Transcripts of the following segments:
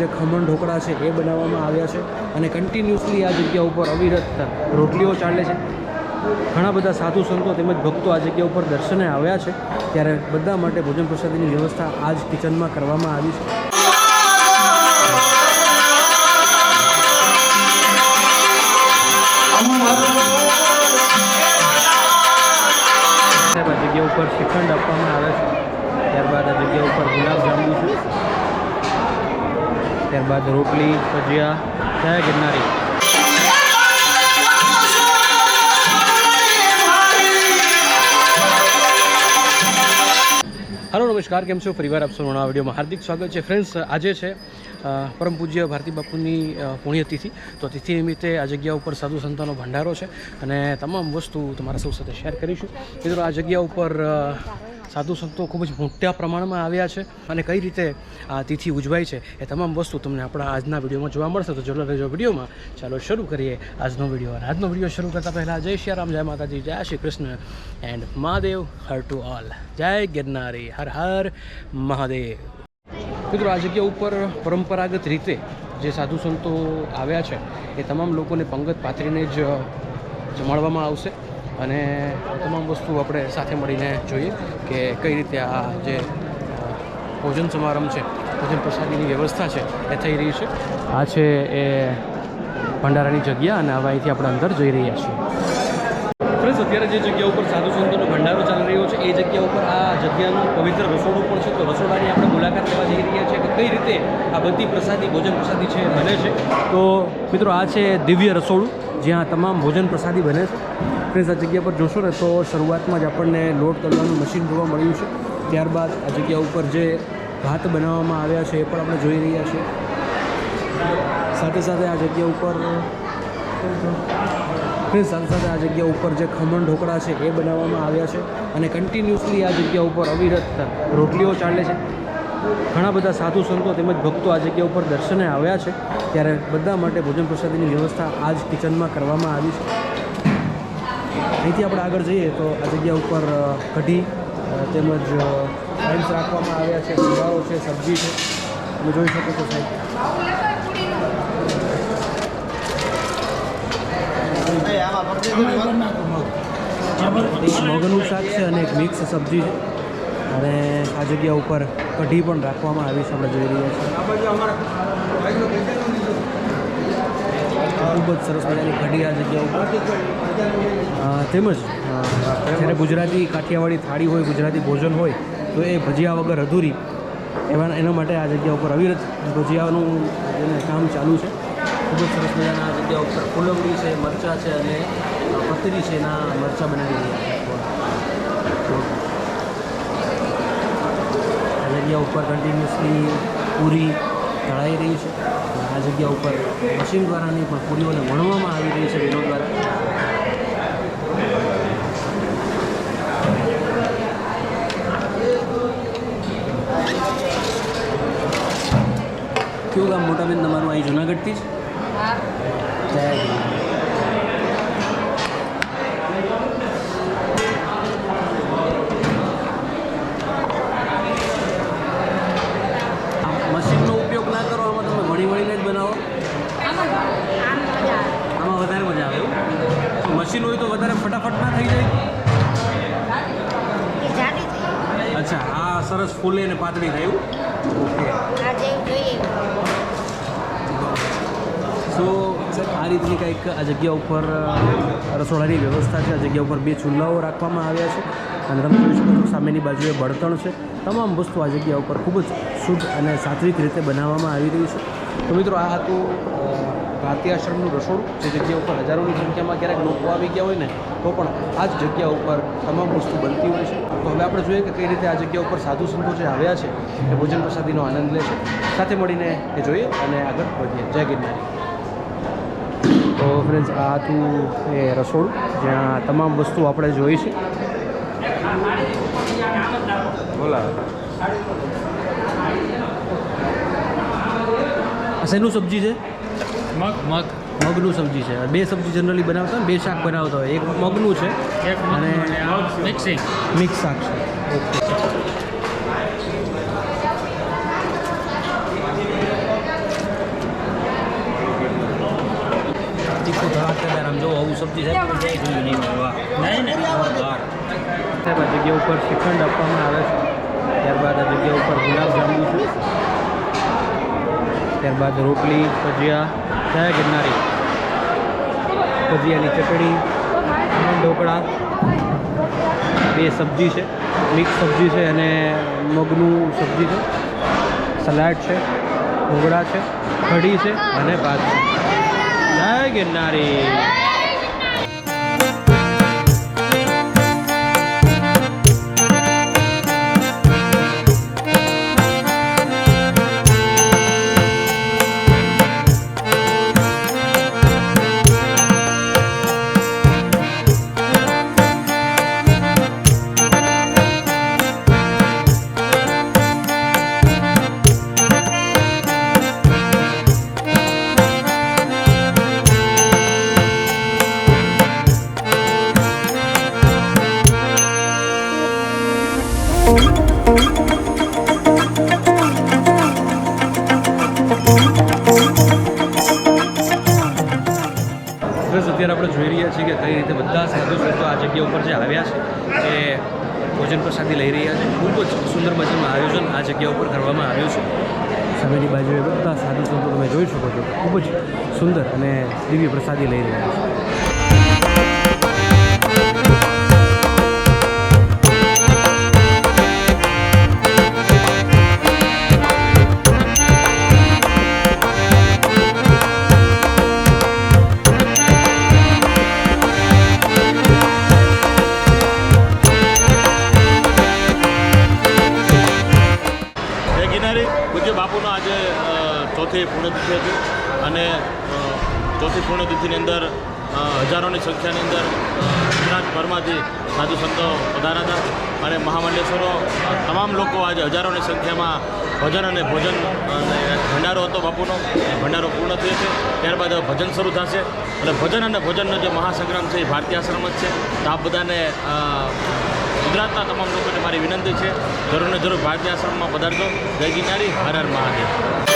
જે ખમણ ઢોકળા છે એ બનાવવામાં આવ્યા છે અને કન્ટિન્યુઅસલી આ જગ્યા ઉપર અવિરત રોટલીઓ ચાલે છે. ઘણા બધા સાધુ સંતો તેમજ ભક્તો આ જગ્યા ઉપર દર્શને આવ્યા છે. ત્યારે બધા માટે ભોજન પ્રસાદીની વ્યવસ્થા આ જ કિચનમાં કરવામાં આવી છે. આ જગ્યા ઉપર શ્રીખંડ આપવામાં આવે છે. ત્યારબાદ આ જગ્યા ઉપર ગુલાબજાંબુ છે. ત્યારબાદ રોટલી, ભજીયા, જય ગિરનારી. હલો, નમસ્કાર, કેમ છો? ફરીવાર આપ સૌનું વિડીયોમાં હાર્દિક સ્વાગત છે. ફ્રેન્ડ્સ, આજે છે પરમ પૂજ્ય ભારતી બાપુની પુણ્યતિથિ. તો તિથિ નિમિત્તે આ જગ્યા ઉપર સાધુ સંતોનો ભંડારો છે. અને તમામ વસ્તુ તમારા સૌ સાથે શેર કરીશું. મિત્રો, આ જગ્યા ઉપર સાધુ સંતો ખૂબ જ મોટા પ્રમાણમાં આવ્યા છે અને કઈ રીતે આ તિથિ ઉજવાય છે એ તમામ વસ્તુ તમને આપણા આજના વિડીયોમાં જોવા મળશે. તો ચલો રહેજો વિડીયોમાં. ચાલો શરૂ કરીએ આજનો વીડિયો. અને આજનો વીડિયો શરૂ કરતાં પહેલાં જય શ્રી રામ, જય માતાજી, જય શ્રી કૃષ્ણ એન્ડ મહાદેવ. હર ટુ ઓલ જય ગિરનારી. હર હર મહાદેવ. મિત્રો, આ જગ્યા ઉપર પરંપરાગત રીતે જે સાધુ સંતો આવ્યા છે, એ તમામ લોકોને પંગત પાથરીને જ જમાડવામાં આવશે. અને તમામ વસ્તુ આપણે સાથે મળીને જોઈએ કે કઈ રીતે આ જે ભોજન સમારંભ છે, ભોજન પ્રસાદીની વ્યવસ્થા છે, એ થઈ રહી છે. આ છે એ ભંડારાની જગ્યા અને હવે અહીંથી આપણે અંદર જઈ રહ્યા છીએ. ફ્રેન્ડ્સ, અત્યારે જે જગ્યા ઉપર સાધુ સંતોનો ભંડારો ચાલી રહ્યો છે, એ જગ્યા ઉપર આ જગ્યાનું પવિત્ર રસોડું પણ છે. તો રસોડાની આપણે મુલાકાત લેવા જઈ રહ્યા છીએ કે કઈ રીતે આ બધી પ્રસાદી, ભોજન પ્રસાદી છે બને છે. તો મિત્રો, આ છે દિવ્ય રસોડું, જ્યાં તમામ ભોજન પ્રસાદી બને છે. ફ્રેન્ડ્સ આ જગ્યા પર જોશો ને તો શરૂઆતમાં જ આપણને લોડ કરવાનું મશીન જોવા મળ્યું છે. ત્યારબાદ આ જગ્યા ઉપર જે ભાત બનાવવામાં આવ્યા છે એ પણ આપણે જોઈ રહ્યા છીએ. સાથે સાથે આ જગ્યા ઉપર ફ્રેન્ડ સાથે સાથે આ જગ્યા ઉપર જે ખમણ ઢોકળા છે એ બનાવવામાં આવ્યા છે અને કન્ટિન્યુઅસલી આ જગ્યા ઉપર અવિરત રોટલીઓ ચાલે છે. ઘણા બધા સાધુ સંતો તેમજ ભક્તો આ જગ્યા ઉપર દર્શને આવ્યા છે. ત્યારે બધા માટે ભોજન પ્રસાદીની વ્યવસ્થા આ જ કિચનમાં કરવામાં આવી છે. અહીંથી આપણે આગળ જઈએ તો આ જગ્યા ઉપર કઢી તેમજ રાઇમ્સ રાખવામાં આવ્યા છે, પુલાવો છે, સબ્જી છે. તમે જોઈ શકો છો સાહેબ. એક મગનું શાક છે અને એક મિક્સ સબ્જી છે. અને આ જગ્યા ઉપર કઢી પણ રાખવામાં આવી છે, આપણે જોઈ રહ્યા છીએ. ખૂબ જ સરસ મજાની કઢી આ જગ્યા ઉપર તેમજ જ્યારે ગુજરાતી કાઠિયાવાડી થાળી હોય, ગુજરાતી ભોજન હોય, તો એ ભજીયા વગર અધૂરી. એવા, એના માટે આ જગ્યા ઉપર અવિરત ભજીયાનું કામ ચાલુ છે. ખૂબ જ સરસ મજાના આ જગ્યા ઉપર ફૂલવડી છે, મરચાં છે અને પતરી છે, એના મરચાં બનાવી રહ્યા જગ્યા ઉપર કન્ટિન્યુઅસલી પૂરી તળાઈ રહી છે. આ જગ્યા ઉપર મશીન દ્વારાની પણ પુરીઓને વણવામાં આવી રહી છે વિનોદ દ્વારા. કયું ગામ મોટાબેન તમારું? અહીં જુનાગઢથી જ? જય અચ્છા આ સરસ ફૂલે ને પાતળી રહ્યું? ઓકે. સો આ રીતની કંઈક આ જગ્યા ઉપર રસોડાની વ્યવસ્થા છે. આ જગ્યા ઉપર બે ચૂલાઓ રાખવામાં આવ્યા છે. અને તમે જોઈ શકો છો સામેની બાજુએ બળતણ છે. તમામ વસ્તુ આ જગ્યા ઉપર ખૂબ જ શુદ્ધ અને સાત્વિક રીતે બનાવવામાં આવી રહી છે. તો મિત્રો આ હતું ભારતીય આશ્રમનું રસોડું. જે જગ્યા ઉપર હજારોની સંખ્યામાં ક્યારેક લોકો આવી ગયા હોય ને તો પણ આ જ જગ્યા ઉપર તમામ વસ્તુ બનતી હોય છે. તો હવે આપણે જોઈએ કે કઈ રીતે આ જગ્યા ઉપર સાધુ સંતો જે આવ્યા છે એ ભોજન પ્રસાદીનો આનંદ લે છે. સાથે મળીને એ જોઈએ અને આગળ વધીએ. જય ગિરનારી. તો ફ્રેન્ડ્સ આ હતું એ રસોડું જ્યાં તમામ વસ્તુ આપણે જોઈ છે. બોલા શેનું સબ્જી છે? મગ. મગ. મગનું સબ્જી છે. બે સબ્જી જનરલી બનાવતા હોય બે શાક બનાવતા હોય. એક મગનું છે અને મિક્સ શાક છે. ઓકે તીખું ધડાકેદાર આમ જો આવું સબ્જી છે નહીં નહીં. સાહેબ, આ જગ્યા ઉપર શ્રીખંડ આપવામાં આવે છે. ત્યારબાદ આ જગ્યા ઉપર ગુલાબજાંબુ છે. ત્યારબાદ રોટલી, ભજીયા, જય ગિરનારી. ભજીયાની ચટણી ઢોકળા, બે સબ્જી છે મિક્સ સબ્જી છે અને મગનું સબ્જી છે. સલાડ છે ઢોકળા છે, કઢી છે અને ભાત છે. જય ગિરનારી. અત્યારે આપણે જોઈ રહ્યા છીએ કે કઈ રીતે બધા સાધુ સંતો આ જગ્યા ઉપર જે આવ્યા છે એ ભોજન પ્રસાદી લઈ રહ્યા છે. ખૂબ જ સુંદર મજાનું આયોજન આ જગ્યા ઉપર કરવામાં આવ્યું છે. સામેની બાજુએ બધા સાધુ સંતો તમે જોઈ શકો છો. ખૂબ જ સુંદર અને દિવ્ય પ્રસાદી લઈ રહ્યા છે. જય પૂજ્ય બાપુનો આજે ચોથી પુણ્યતિથિ હતી. અને ચોથી પુણ્યતિથિની અંદર હજારોની સંખ્યાની અંદર ગુજરાતભરમાંથી સાધુ સંતો પધાર્યા હતા. અને મહામંડેશ્વરો તમામ લોકો આજે હજારોની સંખ્યામાં ભજન અને ભોજન, અને ભંડારો હતો બાપુનો. એ ભંડારો પૂર્ણ થયો છે. ત્યારબાદ ભજન શરૂ થશે. એટલે ભજન અને ભોજનનો જે મહાસંગ્રામ છે એ ભારતીય આશ્રમ જ છે. તો આપ બધાને ગુજરાતના તમામ લોકોને મારી વિનંતી છે. જરૂર ને જરૂર ભારતીય આશ્રમમાં પધારજો. જય ગિરનારી હર હર મહાદેવ.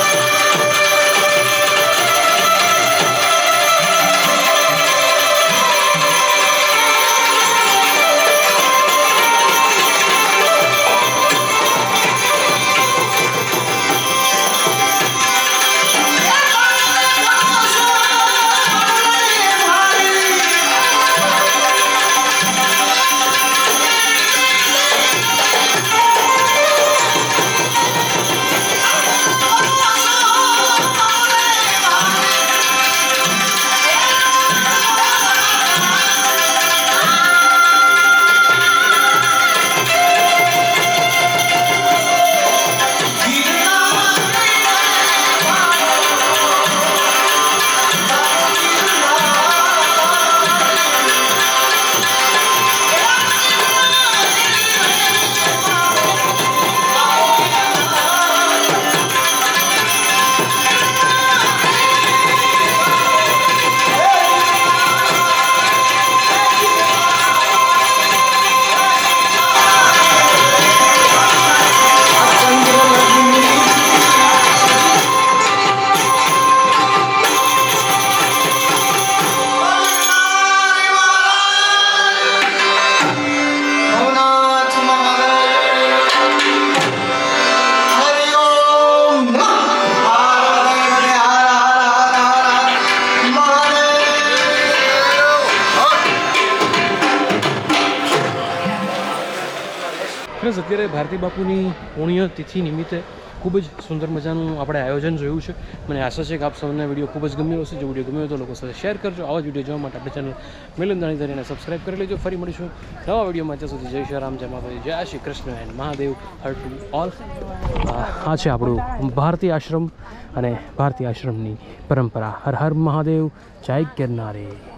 ફ્રેન્ડ્સ અત્યારે ભારતી બાપુની પુણ્યતિથિ નિમિત્તે ખૂબ જ સુંદર મજાનું આપણે આયોજન જોયું છે. મને આશા છે કે આપ સૌને વીડિયો ખૂબ જ ગમ્યો હશે. જો વીડિયો ગમ્યો તો લોકો સાથે શેર કરજો. આવા જ વીડિયો જોવા માટે આપણે ચેનલ મિલન દાણીધારીને સબસ્ક્રાઈબ કરી લેજો. ફરી મળીશું નવા વિડીયોમાં. ત્યાં સુધી જય શ્રી રામ, જય માતાજી, જય શ્રી કૃષ્ણ એન્ડ મહાદેવ. હર ટુ ઓલ આ છે આપણું ભારતીય આશ્રમ અને ભારતીય આશ્રમની પરંપરા. હર હર મહાદેવ. જય ગિરનારી.